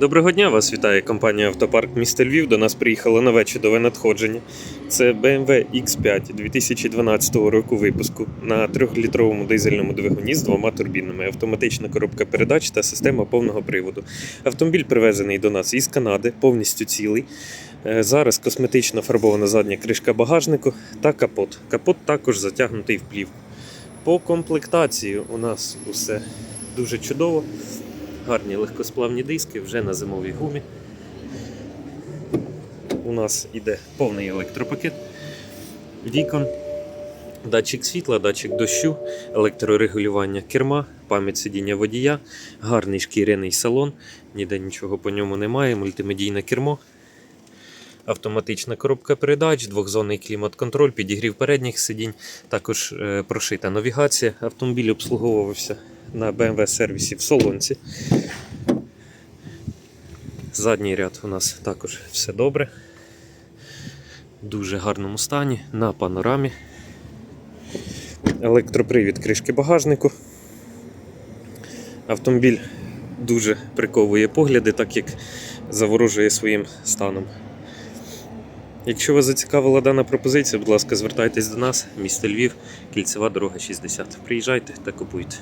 Доброго дня, вас вітає компанія Автопарк міста Львів. До нас приїхало нове чудове надходження. Це BMW X5 2012 року випуску на 3-літровому дизельному двигуні з двома турбінами, автоматична коробка передач та система повного приводу. Автомобіль привезений до нас із Канади, повністю цілий. Е, Зараз косметично фарбована задня кришка багажнику та капот. Капот також затягнутий в плівку. По комплектації у нас усе дуже чудово. Гарні легкосплавні диски вже на зимовій гумі. У нас іде повний електропакет вікон, датчик світла, датчик дощу, електрорегулювання керма, пам'ять сидіння водія, гарний шкіряний салон, ніде нічого по ньому немає, мультимедійне кермо. Автоматична коробка передач, двохзонний клімат-контроль, підігрів передніх сидінь, також е, прошита навігація. Автомобіль обслуговувався на BMW сервісі в Солонці. Задній ряд у нас також все добре. В дуже гарному стані, на панорамі. Електропривід кришки багажнику. Автомобіль дуже приковує погляди, так як заворожує своїм станом. Якщо вас зацікавила дана пропозиція, будь ласка, звертайтесь до нас, місто Львів, кільцева дорога 60. Приїжджайте та купуйте.